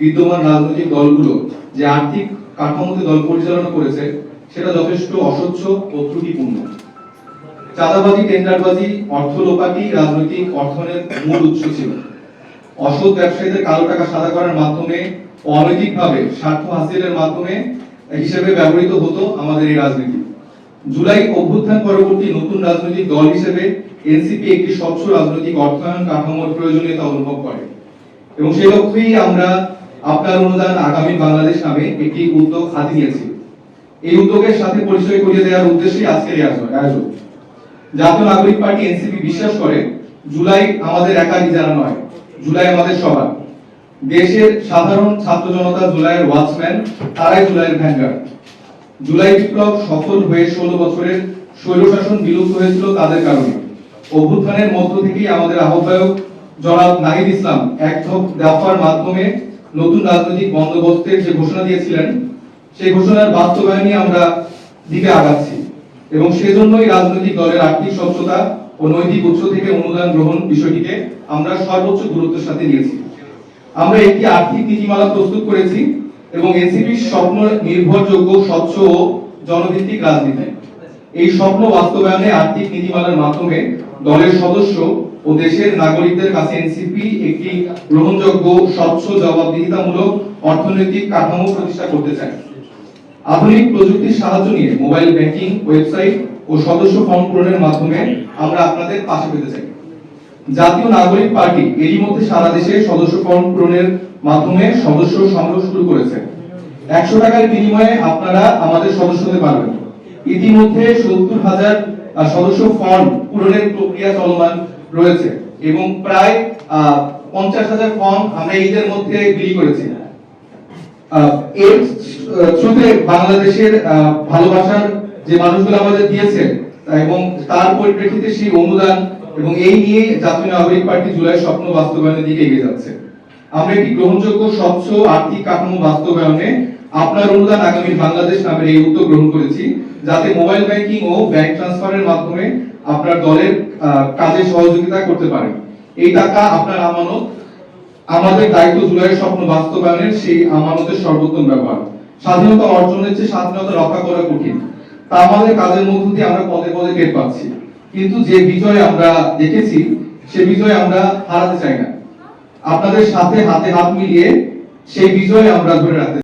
বিদ্যমান রাজনৈতিক দলগুলো যে আর্থিক কাঠামোতে দল পরিচালনা করেছে, সেটা যথেষ্ট অস্বচ্ছ ও ত্রুটিপূর্ণ। চাঁদাবাজি, টেন্ডারবাজি অর্থ লোপাটি রাজনৈতিক অর্থনের মূল উৎস ছিল। অসৎ ব্যবসায়ীদের কালো টাকা সাদা করার মাধ্যমে অনৈতিকভাবে স্বার্থ হাসিলের মাধ্যমে হিসেবে ব্যবহৃত হতো আমাদের এই রাজনীতি। জুলাই অভ্যুত্থান পরবর্তী নতুন রাজনৈতিক দল হিসেবে এনসিপি একটি স্বচ্ছ রাজনৈতিক অর্থায়ন কাঠামোর প্রয়োজনীয়তা অনুভব করে। এবং সেই লক্ষ্যেই আমরা আপনার অনুদান আগামী বাংলাদেশ নামে একটি উদ্যোগ হাতে নিয়েছি। এই উদ্যোগের সাথে পরিচয় করিয়ে দেওয়ার উদ্দেশ্যেই আজকের এই আয়োজন- জাতীয় নাগরিক পার্টি এনসিপি বিশ্বাস করে, জুলাই আমাদের একা যারা নয়, জুলাই আমাদের সবার। দেশের সাধারণ ছাত্র জনতা জুলাইয়ের ওয়াচম্যান, তারাই জুলাইয়ের ভ্যানগার্ড। জুলাই বিপ্লব সফল হয়ে ষোলো বছরের স্বৈরশাসন বিলুপ্ত হয়েছিল তাদের কারণে। অভ্যুত্থানের মধ্য থেকেই আমাদের আহ্বায়ক জনাব নাহিদ ইসলাম এক দফার মাধ্যমে নতুন রাজনৈতিক বন্দোবস্তের যে ঘোষণা দিয়েছিলেন, সেই ঘোষণার বাস্তবায়নে আমরা দিকে আগাচ্ছি। এবং সেজন্যই রাজনৈতিক দলের আর্থিক স্বচ্ছতা ও নৈতিক উৎস থেকে অনুদান গ্রহণ বিষয়টিকে আমরা সর্বোচ্চ গুরুত্বের সাথে নিয়েছি। আমরা একটি আর্থিক নীতিমালা প্রস্তুত করেছি এবং এনসিপির স্বপ্ন নির্ভরযোগ্য, স্বচ্ছ ও জনভিত্তিক রাজনীতি। এই স্বপ্ন বাস্তবায়নে আর্থিক নীতিমালার মাধ্যমে দলের সদস্য ও দেশের নাগরিকদের কাছে এনসিপি একটি গ্রহণযোগ্য, স্বচ্ছ, জবাবদিহিতামূলক অর্থনৈতিক কাঠামো প্রতিষ্ঠা করতে চায়। আধুনিক প্রযুক্তির সাহায্য নিয়ে মোবাইল ব্যাংকিং, ওয়েবসাইট ও সদস্য ফর্ম পূরণের মাধ্যমে আমরা আপনাদের পাশে পেতে চাই। জাতীয় নাগরিক পার্টি এরই মধ্যে সারা দেশে সদস্য ফর্ম পূরণের মাধ্যমে সদস্য সংগ্রহ শুরু করেছে। একশো টাকার বিনিময়ে আপনারা আমাদের সদস্য হতে পারবেন। ইতিমধ্যে সত্তর হাজার সদস্য ফর্ম পূরণের প্রক্রিয়া চলমান রয়েছে এবং প্রায় পঞ্চাশ হাজার ফর্ম আমরা ঈদের মধ্যে বিলি করেছি। এর থ্রুতে বাংলাদেশের ভালোবাসার যে মানুষগুলো আমাদের দিয়েছে এবং তার পরিপ্রেক্ষিতে সেই অনুদান এবং এই নিয়ে জাতীয় নাগরিক পার্টি জুলাই স্বপ্ন বাস্তবায়নের দিকে এগিয়ে যাচ্ছে। আমরা একটি গ্রহণযোগ্য, স্বচ্ছ আর্থিক কাঠামো বাস্তবায়নে আপনার অনুদান আগামী বাংলাদেশ নামের এই উদ্যোগ গ্রহণ করেছি, যাতে মোবাইল ব্যাংকিং ও ব্যাংক ট্রান্সফারের মাধ্যমে আপনার দলের কাজে সহযোগিতা করতে পারে এই টাকা আপনার আমানত, আমাদের দায়িত্ব জুলাইয়ের স্বপ্ন বাস্তবায়নের সেই আমানতের সর্বোত্তম ব্যবহার। স্বাধীনতা অর্জনের চেয়ে স্বাধীনতা রক্ষা করা কঠিন। তা আমাদের কাজের মধ্য দিয়ে আমরা পদে পদে টের পাচ্ছি। কিন্তু যে বিজয় আমরা দেখেছি, সে বিজয় আমরা হারাতে চাই না। আপনাদের সাথে হাতে হাত মিলিয়ে সেই বিজয় আমরা ধরে রাখতে